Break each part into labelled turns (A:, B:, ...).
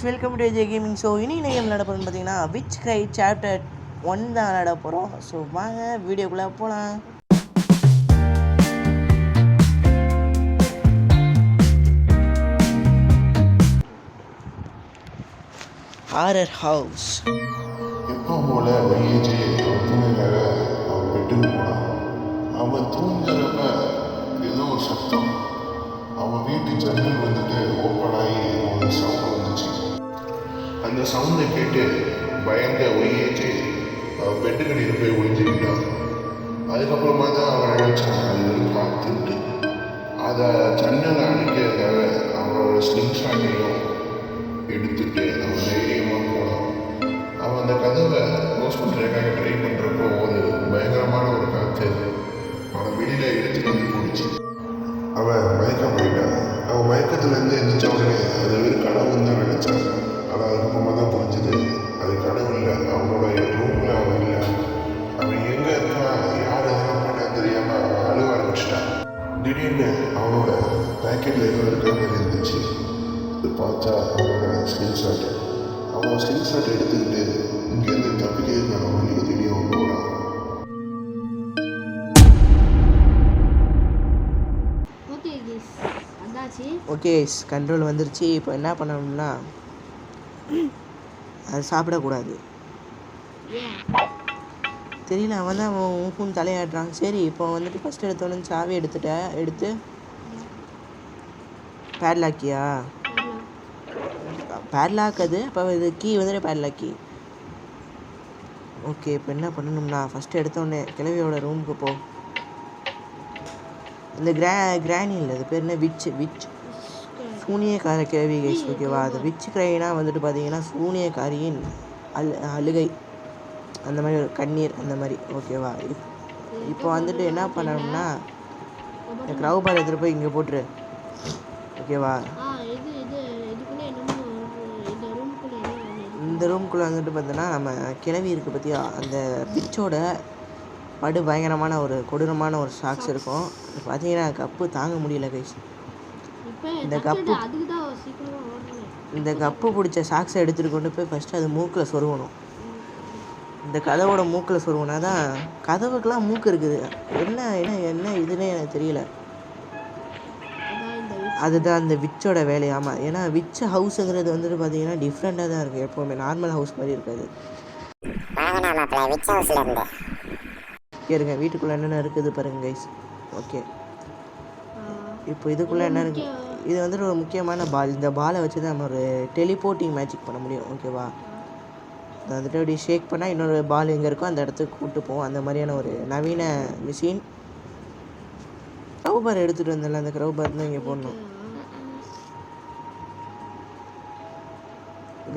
A: Guys welcome to J gaming so இனி என்ன game விளையாட போகிறோம்னு பார்த்தீங்கன்னா விச் கை சாப்டர் ஒன் தான் விளையாட போகிறோம் ஸோ வாங்க வீடியோக்குள்ளே போகலாம் ஆரர் ஹவுஸ்
B: எப்போ போல வையஜி அவன் அவன் பெட்டுக்கு போனான். அவன் தூங்குறப்ப ஏதோ ஒரு சத்தம். அவன் வீட்டு ஜன்னல் வந்துட்டு ஓப்பன் அந்த சவுண்டை கேட்டு பயந்த ஒய்யேச்சு அவன் பெட்டுக்கடியில் போய் ஒளிஞ்சுக்கிட்டான் அதுக்கப்புறமா தான் அவன் நினைச்சான் அது வெறும் காத்துட்டு அதை ஜன்னலை அடிக்கிறதுக்காக அவனோட ஸ்லிங் ஷாட்டையும் எடுத்துட்டு அவன் தைரியமாக போனான். அவன் அந்த கதவை க்ளோஸ் பண்ணுறதுக்காக ட்ரை பண்ணுறப்போ ஒரு பயங்கரமான ஒரு காற்று அவனை வெளியில் எடுத்துட்டு வந்து போடுச்சு. அவன் மயக்கம் போயிட்டான். அவன் மயக்கத்துலேருந்து எந்த அவனோட ஸ்கிரீன் ஷாட் அவன் ஸ்கிரீன் ஷாட் எடுத்துக்கிட்டு இங்கேருந்து தப்பிக்கிறதுக்கான வழியை தேடி அவன் போகிறான்
C: ஓகே
A: கண்ட்ரோல் வந்துருச்சு. இப்போ என்ன பண்ணணும்னா அது சாப்பிடக்கூடாது. தெரியல அவன் தான் அவன் ஊக்கும் தலையாடுறான் சரி இப்போ வந்துட்டு ஃபஸ்ட் எடுத்தோடனே சாவி எடுத்துட்ட. எடுத்து பேட்லாக்கியா பேர்லாக் அது அப்போ இது கீ வந்துட்டு பேர்லாக் கீ ஓகே இப்போ என்ன பண்ணணும்னா ஃபஸ்ட்டு எடுத்தோடனே கிழவியோட ரூமுக்கு போ. இந்த கிரா கிராணி இல்லை அது பேர் என்ன? விச் விச் சூனியக்கார கிழவி கைஸ் ஓகேவா அது விச் கிரைனா வந்துட்டு பார்த்தீங்கன்னா சூனியக்காரியின் அல் அழுகை. அந்த மாதிரி ஒரு கண்ணீர் அந்த மாதிரி. ஓகேவா இப் இப்போ வந்துட்டு என்ன பண்ணணும்னா இந்த க்ரௌ பார் எடுத்துகிட்டு போய் இங்கே போட்டுரு. ஓகேவா
C: ஆ இது இது இதுக்குள்ளே என்னமோ ஒரு- இந்த ரூம்குள்ளே என்ன
A: இந்த ரூம்குள்ளே வந்துட்டு பார்த்தோன்னா நம்ம கிளவி இருக்குது பார்த்தியா அந்த பிச்சோட படு பயங்கரமான ஒரு கொடூரமான ஒரு ஷாக்ஸ் இருக்கும். பார்த்தீங்கன்னா கப்பு தாங்க முடியல கைஸ் இந்த கப்பு இந்த கப்பு பிடிச்ச சாக்ஸை எடுத்துகிட்டு கொண்டு போய் ஃபஸ்ட்டு அது மூக்கில் சொருகணும். இந்த கதவோட மூக்கில் சொருகுனா தான் கதவுக்கெல்லாம் மூக்கு இருக்குது. என்ன என்ன என்ன இதுன்னே எனக்கு தெரியல. அதுதான் அந்த விச்சோட வேலை. ஆமாம் ஏன்னா விச் ஹவுஸுங்கிறது வந்துட்டு பார்த்தீங்கன்னா டிஃப்ரெண்ட்டாக தான் இருக்குது எப்போவுமே. நார்மல் ஹவுஸ் மாதிரி இருக்காது. கேளுங்க வீட்டுக்குள்ளே என்னென்ன இருக்குது பாருங்க கைஸ் ஓகே இப்போ இதுக்குள்ளே என்ன இருக்கு? இது வந்துட்டு ஒரு முக்கியமான பால். இந்த பாலை வச்சு தான் நம்ம ஒரு டெலிபோர்ட்டிங் மேஜிக் பண்ண முடியும். ஓகேவா வந்துட்டு அப்படி ஷேக் பண்ணால் இன்னொரு பால் எங்கே இருக்கோ அந்த இடத்துக்கு கூப்பிட்டு போவோம். அந்த மாதிரியான ஒரு நவீன மிஷின் க்ரௌபார் எடுத்துகிட்டு வந்தல அந்த க்ரௌபார் தான் இங்கே போடணும்.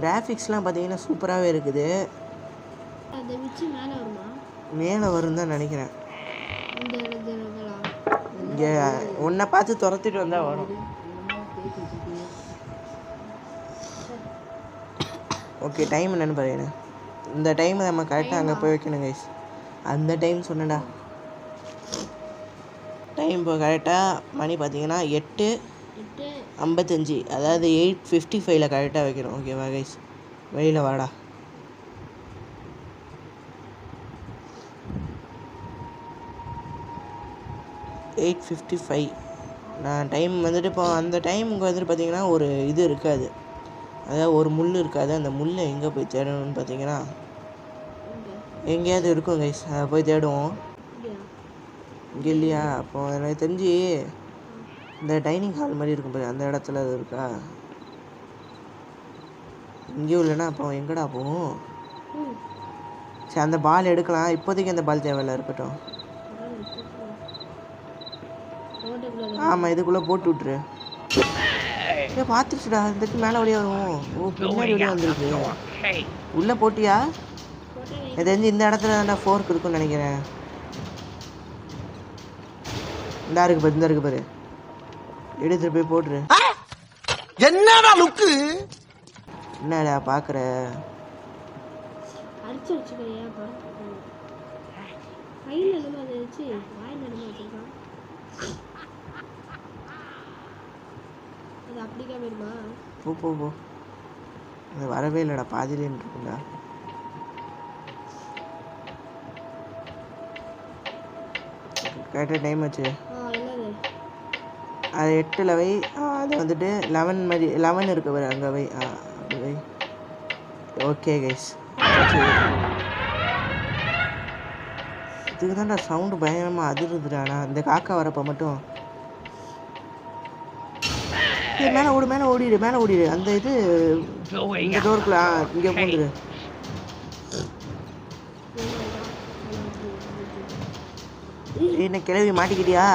A: கிராஃபிக்ஸ்லாம் பார்த்தீங்கன்னா சூப்பராகவே இருக்குது.
C: அந்த விச்சு மேலே வருமா?
A: மேலே வரும் தான் நினைக்கிறேன். இங்கே உன்னை பார்த்து துரத்திட்டு வந்தால் வரும். ஓகே டைம் என்னன்னு பாருங்க. இந்த டைம் நம்ம கரெக்டாக அங்கே போய் வைக்கணும் கைஸ் அந்த டைம் சொன்னடா டைம் இப்போ கரெக்டாக மணி பார்த்தீங்கன்னா எட்டு
C: எட்டு
A: ஐம்பத்தஞ்சு. அதாவது எயிட் ஃபிஃப்டி ஃபைவ்ல கரெக்டாக வைக்கணும். ஓகேவா கைஸ் வெளியில் வாடா. எயிட் ஃபிஃப்டி ஃபைவ் நான் டைம் வந்துட்டு இப்போ அந்த டைமுக்கு வந்துட்டு பார்த்தீங்கன்னா ஒரு இது இருக்காது. அதாவது ஒரு முள் இருக்காது. அந்த முள்ளை எங்கே போய் தேடணும்னு பார்த்தீங்கன்னா எங்கேயாவது இருக்கும் கைஸ் அதை போய் தேடுவோம். இங்கே இல்லையா? அப்போ எனக்கு தெரிஞ்சு இந்த டைனிங் ஹால் மாதிரி இருக்கும் பாரு அந்த இடத்துல அது இருக்கா? இங்கேயும் இல்லைன்னா அப்போ எங்கடா போகும் சரி அந்த பால் எடுக்கலாம். இப்போதைக்கு அந்த பால் தேவையில்ல இருக்கட்டும். ஆமாம் இதுக்குள்ளே போட்டு விட்ரு ஏ பார்த்துச்சுடா இதுக்கு மேலே வழியாக வரும். ஓ பின்னாடி வழியாக வந்துருக்கு. உள்ளே போட்டியா? இது தெரிஞ்சு இந்த இடத்துல தான்டா ஃபோர்க் இருக்குன்னு நினைக்கிறேன். இந்தா இருக்கு பாரு இந்த இருக்கு பாரு. எடுத்துட்டு போய் போட்டுரு.
D: என்னடா லுக்கு?
A: என்னடா பார்க்குற
C: அடிச்சு வச்சுக்கிறியா கையில் என்னமோ அதை வச்சு வாயில் என்னமோ வச்சுருக்கான் அது அப்படிக்கா வருமா
A: போ போ போ. அது வரவே இல்லைடா பாதியிலே இருக்குண்டா கரெக்டாக டைம் வச்சு
C: ஆ என்னது
A: அது எட்டில் வை. அது வந்துட்டு லெவன் மாதிரி லெவன் இருக்கு பாரு அங்கே வை. அப்படி வை. ஓகே கைஸ் இதுக்கு தான்டா சவுண்டு பயங்கரமாக அதிருதுடா. நான் இந்த காக்கா வரப்போ மட்டும். மேலே ஓடு மேலே ஓடிடு மேலே ஓடிடு. அந்த இது இந்த டோருக்குள்ள இங்கே பூந்துரு ஏய், என்ன கிளவி மாட்டிக்கிட்டியா?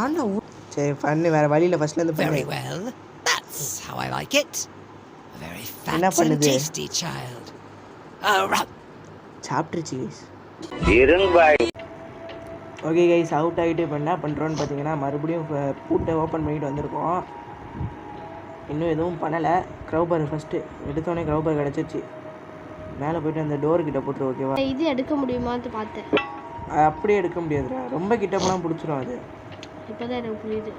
A: ஏன்டா ஊ- சரி பண்ணு வேற வழியில ஃபர்ஸ்ட்ல இருந்து
E: Very
A: பண்ணு
E: well. That's how I like it. A very fat
A: என்ன
E: and
A: பண்ணுது?
E: tasty child.
A: சாப்பிட்டுருச்சு கைஸ் ஓகே கைஸ் அவுட் ஆகிட்டு இப்போ என்ன பண்ணுறோன்னு பார்த்தீங்கன்னா மறுபடியும் பூட்டை ஓப்பன் பண்ணிட்டு வந்திருக்கோம் இன்னும் எதுவும் பண்ணலை க்ரௌபர் ஃபஸ்ட்டு எடுத்தோடனே க்ரௌபர் கிடச்சிருச்சு மேலே போயிட்டு அந்த டோர் கிட்ட போட்டுரு ஓகேவா
C: இது எடுக்க முடியுமான்னு பார்த்தேன்.
A: அப்படியே எடுக்க முடியாதுடா. ரொம்ப கிட்ட போனால் பிடிச்சிரும் அது.
C: இப்போதான் எனக்கு புரியுது.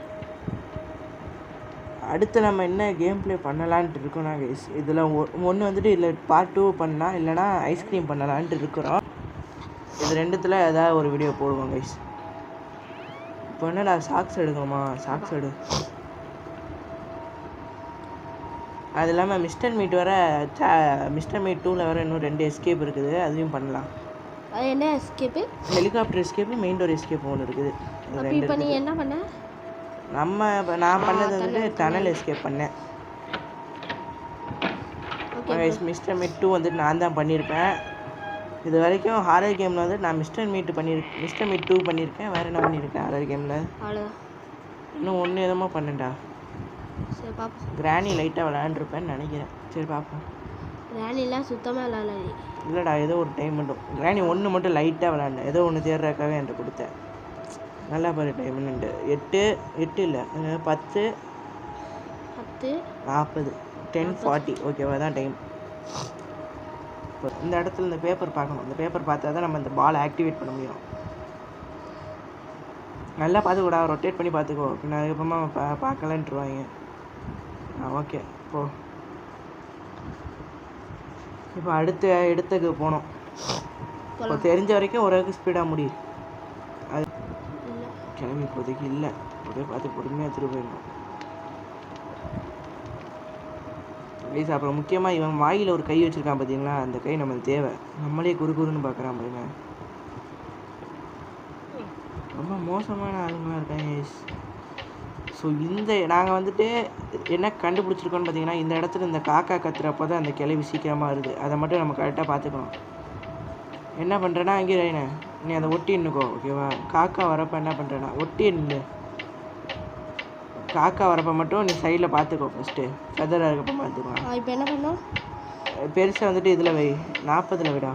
A: அடுத்து நம்ம என்ன கேம் ப்ளே பண்ணலான்ட்டு இருக்கோம்னா கைஸ் இதில் ஒன்று வந்துட்டு இல்லை பார்ட் டூ பண்ணலாம் இல்லைனா ஐஸ்கிரீம் பண்ணலான்ட்டு இருக்கிறோம். இது ரெண்டுத்தில் ஏதாவது ஒரு வீடியோ போடுவோம் கைஸ் இப்போ என்னடா சாக்ஸ் எடுக்கணுமா? சாக்ஸ் எடு. அது இல்லாமல் மிஸ்டர் மீட் வர மிஸ்டர் மீட் டூவில் வர இன்னும் ரெண்டு எஸ்கேப் இருக்குது அதையும் பண்ணலாம்.
C: அது என்ன escape
A: helicopter escape main door escape ஒன்று இருக்குது.
C: இப்போ நீ. என்ன பண்ண?
A: நம்ம நான் பண்ணது வந்துட்டு டனல் எஸ்கேப் பண்ணேன். மிஸ்டர் மீட் டூ வந்துட்டு நான் தான் பண்ணியிருப்பேன் இது வரைக்கும் ஹாரர் கேமில் வந்து நான் மிஸ்டர் மீட் பண்ணியிருக்கேன் மிஸ்டர் மீட் டூ பண்ணியிருக்கேன் வேறு என்ன பண்ணியிருக்கேன் ஹாரர் கேமில் இன்னும் ஒன்று எதுமோ பண்ணேன்டா
C: சரி பார்ப்போம்
A: கிராணி லைட்டாக விளையாண்டுருப்பேன்னு நினைக்கிறேன். சரி பார்ப்போம்
C: ரேலிலாம் சுத்தமாக நீ.
A: இல்லைடா ஏதோ ஒரு டைம் மட்டும். கிராணி ஒன்று மட்டும் லைட்டாக விளையாண்டேன். ஏதோ ஒன்று தேடுறதுக்காக என்கிட்ட கொடுத்தேன். நல்லா பாரு டைம் எட்டு எட்டு இல்லை. பத்து
C: பத்து.
A: நாற்பது டென் ஃபார்ட்டி ஓகேவா தான் டைம் இந்த இடத்துல இந்த பேப்பர் பார்க்கணும். இந்த பேப்பர் பார்த்தா தான் நம்ம இந்த பால் ஆக்டிவேட் பண்ண முடியும். நல்லா பார்த்துக்கூடா ரொட்டேட் பண்ணி பார்த்துக்கோ பின்ன அதுக்கப்புறமா பா பார்க்கலன்ட்டுருவாங்க ஓகே. போ. இப்போ அடுத்த இடத்துக்கு போனோம் இப்போ தெரிஞ்ச வரைக்கும் ஓரளவுக்கு ஸ்பீடாக முடியும் அது கிளம்பி இப்போதைக்கு இல்லை. அப்படியே பார்த்து பொறுமையாக எடுத்துகிட்டு போயிடணும். ப்ளீஸ் அப்புறம் முக்கியமாக இவன் வாயில் ஒரு கை வச்சுருக்கான் பார்த்தீங்களா அந்த கை நம்மளுக்கு தேவை. நம்மளே குறு குறுன்னு பார்க்குறான் பாருங்க. ரொம்ப மோசமான ஆளுங்களாக இருக்காங்க ஸோ இந்த நாங்கள் வந்துட்டு என்ன கண்டுபிடிச்சிருக்கோன்னு பார்த்தீங்கன்னா இந்த இடத்துல இந்த காக்கா கத்துறப்போ தான் அந்த கிளவி சீக்கிரமாக வருது. அதை மட்டும் நம்ம கரெக்டாக பார்த்துக்கணும் என்ன பண்ணுறேன்னா அங்கே ரயினே நீ அதை ஒட்டி நின்னுக்கோ ஓகேவா காக்கா வரப்போ என்ன பண்ணுறேன்னா ஒட்டி நின்று காக்கா வரப்போ மட்டும் நீ சைடில் பார்த்துக்கோ ஃபஸ்ட்டு ஃபெதராக இருக்கப்போ பார்த்துக்கோ
C: இப்போ என்ன பண்ணோம்?
A: பெருசாக வந்துட்டு இதில் வை. நாற்பதில் விடா.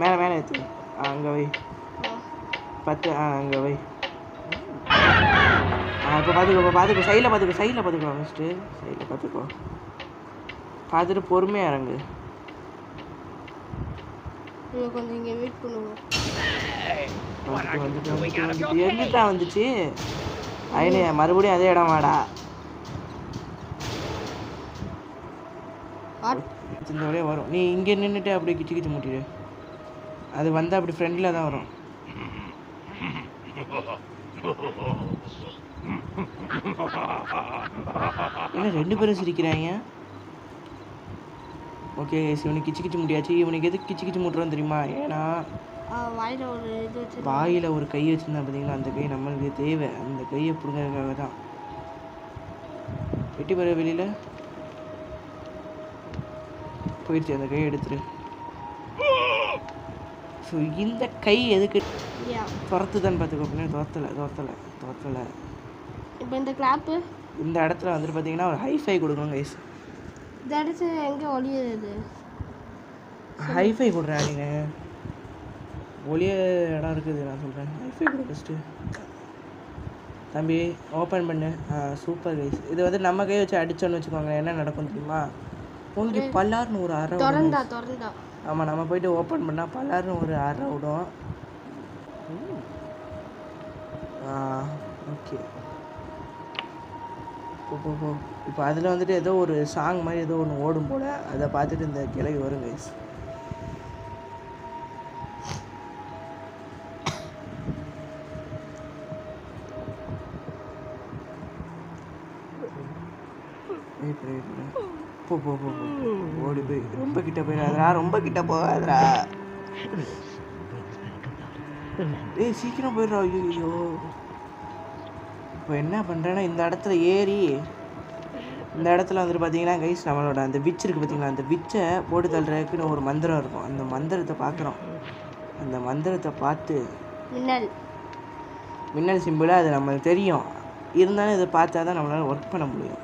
A: மேலே மேலே ஏற்று அங்கே வை. பத்து ஆ அங்கே வை. இப்போ பார்த்துக்கோ இப்போ பார்த்துக்கோ சைடில் பார்த்துக்கோ சைடில் பார்த்துக்கோ ஃபஸ்ட்டு சைடில் பார்த்துக்கோ பார்த்துட்டு பொறுமையாக இறங்கு.
C: கொஞ்சம் இங்கே வெயிட் பண்ணுவோம்
A: எங்கிட்டா வந்துச்சு? ஐனே மறுபடியும் அதே இடம் வாடா. இந்த வரையும் வரும். நீ இங்கே நின்றுட்டு அப்படியே கிச்சு கிச்சு முட்டிடு. அது வந்தால் அப்படி ஃப்ரெண்டில் தான் வரும். என்ன ரெண்டு பேரும் சிரிக்கிறாங்க ஓகே இவனுக்கு கிச்சு கிச்சு முடியாச்சு. இவனுக்கு எதுக்கு கிச்சு கிச்சு முட்டுறோன்னு தெரியுமா? ஏன்னா
C: வாயில் ஒரு இது வச்சு
A: வாயில் ஒரு கை வச்சுருந்தா பார்த்தீங்களா அந்த கை நம்மளுக்கு தேவை. அந்த கையை பிடுங்கிறதுக்காக தான். வெட்டி போகிற வெளியில். போயிடுச்சு அந்த கையை எடுத்துரு. ஸோ இந்த கை எதுக்கு துரத்துதான்னு பார்த்துக்கோ பின்னாடி துரத்தலை துரத்தலை துரத்தலை.
C: இப்போ இந்த கிளாப்பு
A: இந்த இடத்துல வந்துட்டு பார்த்தீங்கன்னா ஒரு ஹைஃபை கொடுக்கணும் கைஸ்
C: இந்த இடத்து எங்கே ஒளியுது
A: ஹைஃபை கொடுறா நீங்கள் ஒளிய இடம் இருக்குது நான் சொல்கிறேன் ஹைஃபை கொடு ஃபஸ்ட்டு தம்பி ஓப்பன் பண்ணு. சூப்பர் கைஸ் இது வந்து நம்ம கை வச்சு அடிச்சோன்னு வச்சுக்கோங்க என்ன நடக்கும் தெரியுமா? உங்களுக்கு பல்லார்னு ஒரு அரை
C: திறந்தா திறந்தா.
A: ஆமாம் நம்ம போயிட்டு ஓப்பன் பண்ணால் பல்லார்னு ஒரு அரை விடும். ஓகே இப்போ அதில் வந்துட்டு ஏதோ ஒரு சாங் மாதிரி ஏதோ ஒன்று ஓடும் போல். அதை பார்த்துட்டு இந்த கிளவி வரும் கைஸ் போ போ போ ஓடி போய். ரொம்ப கிட்ட போயிடாதரா ரொம்ப கிட்ட போகாதரா ஏய் சீக்கிரம் போயிடுறா. ஐயோ இப்போ என்ன பண்ணுறேன்னா இந்த இடத்துல ஏறி இந்த இடத்துல வந்துட்டு பார்த்தீங்கன்னா கைஸ் நம்மளோட அந்த விச் இருக்குது பார்த்தீங்களா அந்த விச்சை போட்டு தள்ளுறதுக்குன்னு ஒரு மந்திரம் இருக்கும். அந்த மந்திரத்தை பார்க்குறோம். அந்த மந்திரத்தை பார்த்து
C: மின்னல்.
A: மின்னல் சிம்பிளாக அது நம்மளுக்கு தெரியும். இருந்தாலும் இதை பார்த்தா தான் நம்மளால் ஒர்க் பண்ண முடியும்.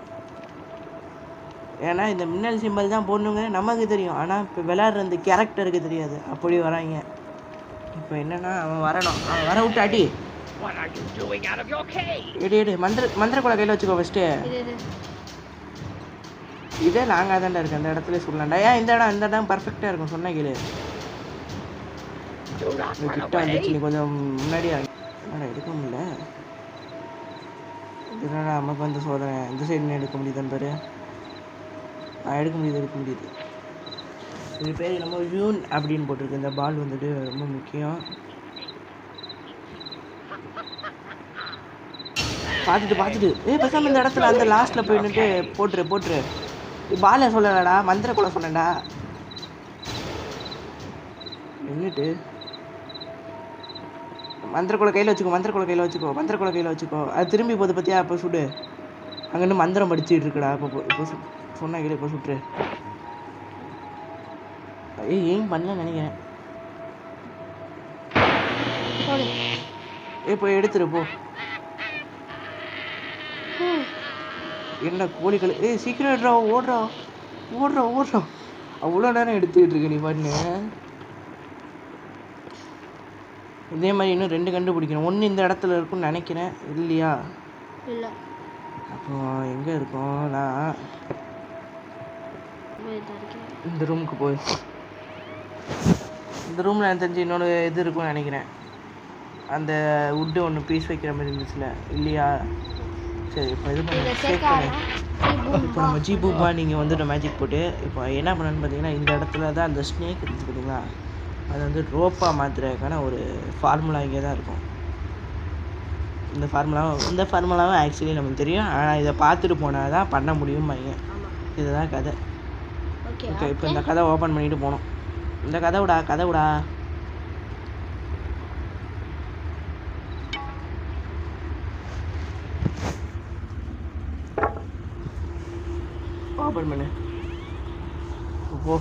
A: ஏன்னா இந்த மின்னல் சிம்பிள் தான் போடணுங்க நமக்கு தெரியும். ஆனால் இப்போ விளையாடுற இந்த கேரக்டருக்கு தெரியாது. அப்படி வராங்க. இப்போ என்னன்னா அவன் வரணும். அவன் வர விட்டு அடி
E: What are you doing out of your cage?
A: எடு எடு மந்திர மந்திர குலை கையில் வச்சுக்கோ ஃபஸ்ட்டு
C: இது
A: லாங்காக தான்டா இருக்கு அந்த இடத்துல சொல்லலாம்டா. ஏன் இந்த இடம் இந்த இடம் பர்ஃபெக்டாக இருக்கும். சொன்ன கேளு.
E: Do not
A: இந்த
E: run
A: கிட்ட வந்துச்சு
E: away.
A: நீ கொஞ்சம் முன்னாடி என்னடா எடுக்க முடியல. என்னடா நமக்கு வந்து சோதனை? இந்த சைடு எடுக்க முடியுதுன்னு பாரு. ஆ எடுக்க முடியுது எடுக்க முடியுது. இது பேர் நம்ம யூன் அப்படின்னு போட்டிருக்கு. இந்த பால் வந்துட்டு ரொம்ப முக்கியம். பார்த்துட்டு பார்த்துட்டு. ஏய் பேசாம இந்த இடத்துல அந்த லாஸ்ட்டில் போய் நின்னுட்டு போட்டுரு போட்டுரு. பாலை சொல்லலடா மந்திர கூட சொன்னேன்டா. நின்றுட்டு மந்திரக்குள்ள கையில் வச்சுக்கோ மந்திரக்குள்ள கையில் வச்சுக்கோ மந்திரக்குள்ள கையில் வச்சுக்கோ. அது திரும்பி போகுது பத்தியா? இப்போ சுடு. அங்கேருந்து மந்திரம் படிச்சுட்டு இருக்குடா. இப்போ இப்போ சொன்னா கேளு இப்போ சுட்டுரு. ஏய் ஏன் பண்ணல நினைக்கிறேன். இப்போ எடுத்துரு போ. என்ன கோழிகள்? ஏய் சீக்கிரம் எடுறா ஓடுறா. ஓடுறா ஓடுறா. அவ்வளோ நேரம் எடுத்துக்கிட்டு இருக்கு நீ பண்ணு இதே மாதிரி இன்னும் ரெண்டு கண்டுபிடிக்கணும். ஒன்று இந்த இடத்துல இருக்கும்னு நினைக்கிறேன். இல்லையா?
C: இல்லை.
A: அப்போ எங்கே இருக்கோம்? நான் இந்த ரூமுக்கு போய். இந்த ரூமில் எனக்கு தெரிஞ்சு இன்னொரு இது இருக்கும்னு நினைக்கிறேன். அந்த வுட்டு ஒன்று பீஸ் வைக்கிற மாதிரி இருந்துச்சுல. இல்லையா? சரி இப்போ இது பண்ணு. சேவ் பண்ணு. இப்போ நம்ம ஜி பூபா நீங்கள் வந்துட்டு மேஜிக் போட்டு இப்போ என்ன பண்ணணும்னு பார்த்தீங்கன்னா இந்த இடத்துல தான் அந்த ஸ்னேக் இருக்குது பார்த்தீங்களா அது வந்து ரோப்பாக மாற்றுறதுக்கான ஒரு ஃபார்முலா இங்கே தான் இருக்கும். இந்த ஃபார்முலாவும் இந்த ஃபார்முலாவும் ஆக்சுவலி நமக்கு தெரியும். ஆனால் இதை பார்த்துட்டு போனால் தான் பண்ண முடியும் பையன்
C: ஆமாம்
A: இதுதான் கதை.
C: ஓகே
A: இப்போ இந்த கதை ஓப்பன் பண்ணிட்டு போகணும். இந்த கதை விடா கதை விடா. ஓப்பன் பண்ணு. போ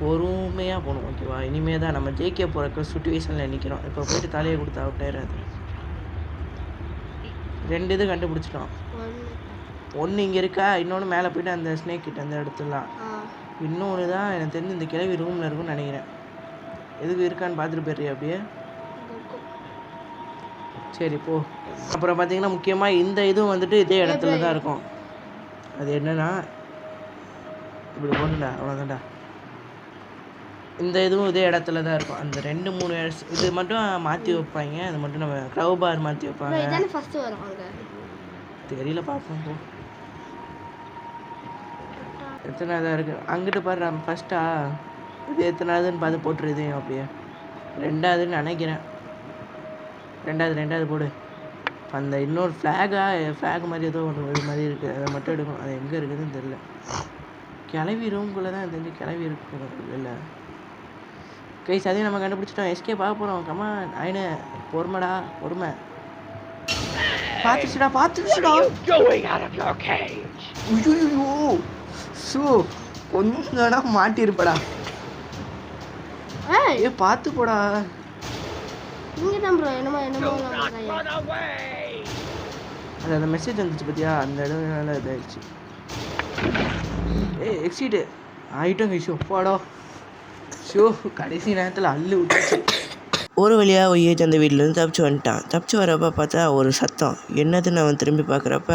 A: பொறுமையாக போகணும் ஓகேவா இனிமே தான் நம்ம ஜெயிக்க போகிற சுச்சுவேஷனில் நிற்கிறோம் இப்போ போயிட்டு தலையை கொடுத்தா அவுட் ஆயிடாது ரெண்டு இது கண்டுபிடிச்சிட்டோம்.
C: ஒன்று
A: இங்கே இருக்கா? இன்னொன்று மேலே போயிட்டு அந்த ஸ்னேக் கிட்ட அந்த இடத்துலாம் இன்னொன்று தான் எனக்கு தெரிஞ்சு இந்த கிழவி ரூமில் இருக்கும்னு நினைக்கிறேன். எதுக்கு இருக்கான்னு பார்த்துட்டு போயிடுறியா அப்படியே? சரி போ. அப்புறம் பார்த்தீங்கன்னா முக்கியமாக இந்த இதுவும் வந்துட்டு இதே இடத்துல தான் இருக்கும். அது என்னன்னா இப்படி போகணுண்டா அவ்வளோதான்டா இந்த இதுவும் இதே இடத்துல தான் இருக்கும். அந்த ரெண்டு மூணு இடம் இது மட்டும் மாற்றி வைப்பாங்க. அது மட்டும் நம்ம க்ரௌ பார் மாற்றி வைப்பாங்க. தெரியல பார்ப்போம் போ. எத்தனாவதா இருக்கு? அங்கிட்டு பாரு நம்ம ஃபஸ்ட்டா இது எத்தனாவதுன்னு பார்த்து போட்டுரு இதையும் அப்படியே. ரெண்டாவதுன்னு நினைக்கிறேன். ரெண்டாவது ரெண்டாவது போடு. அந்த இன்னொரு ஃப்ளாகா ஃப்ளாக் மாதிரி ஏதோ ஒன்று இது மாதிரி இருக்குது அதை மட்டும் எடுக்கணும். அது எங்கே இருக்குதுன்னு தெரில கிளவி ரூம்குள்ளே தான் தெரிஞ்சு கிளவி இருக்கு. இல்லை. கைஸ் அதையும் நம்ம கண்டுபிடிச்சிட்டோம். எஸ்கே பார்க்க போகிறோம் கம்மா ஐனு பொறுமைடா பொறுமை. பார்த்துச்சுடா பார்த்துச்சுடா.
E: Going out of your cage.
A: ஐயோ ஷோ கொஞ்சடா மாட்டிருப்படா
C: ஏய்.
A: ஏ பார்த்து போடா
C: இங்கே தான் ப்ரோ என்னமோ என்னமோ
A: அதில் அந்த மெசேஜ் வந்துச்சு பார்த்தியா அந்த இடம்னால இதாகிடுச்சு ஏய் எக்ஸிட்டு ஆகிட்டோம் கைஷோ அப்பாடா ஷோ கடைசி நேரத்தில் அள்ளு விட்டுச்சு ஒரு வழியாக ஒய்யேஜ் அந்த வீட்டிலேருந்து தப்பிச்சு வந்துட்டான். தப்பிச்சு வரப்ப பார்த்தா ஒரு சத்தம். என்னதுன்னு அவன் திரும்பி பார்க்குறப்ப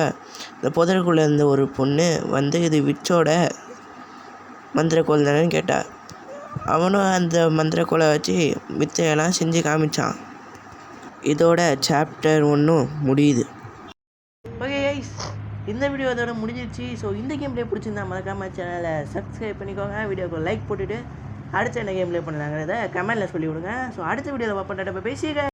A: இந்த புதருக்குள்ளே இருந்த ஒரு பொண்ணு வந்து இது விச்சோட மந்திர தானேன்னு கேட்டாள் அவனும் அந்த மந்திர கோலை வச்சு வித்தையெல்லாம் செஞ்சு காமிச்சான். இதோட சாப்டர் ஒன்றும் முடியுது. இந்த வீடியோ அதோட முடிஞ்சிருச்சு. ஸோ இந்த கேம் ப்ளே பிடிச்சிருந்தா மறக்காமல் சேனலை சப்ஸ்கிரைப் பண்ணிக்கோங்க. வீடியோக்கு லைக் போட்டுட்டு அடுத்த என்ன கேம் ப்ளே பண்ணலாங்கிறத கமெண்ட்டில் சொல்லி விடுங்க ஸோ அடுத்த வீடியோவில் பார்ப்போம். பேசிக்க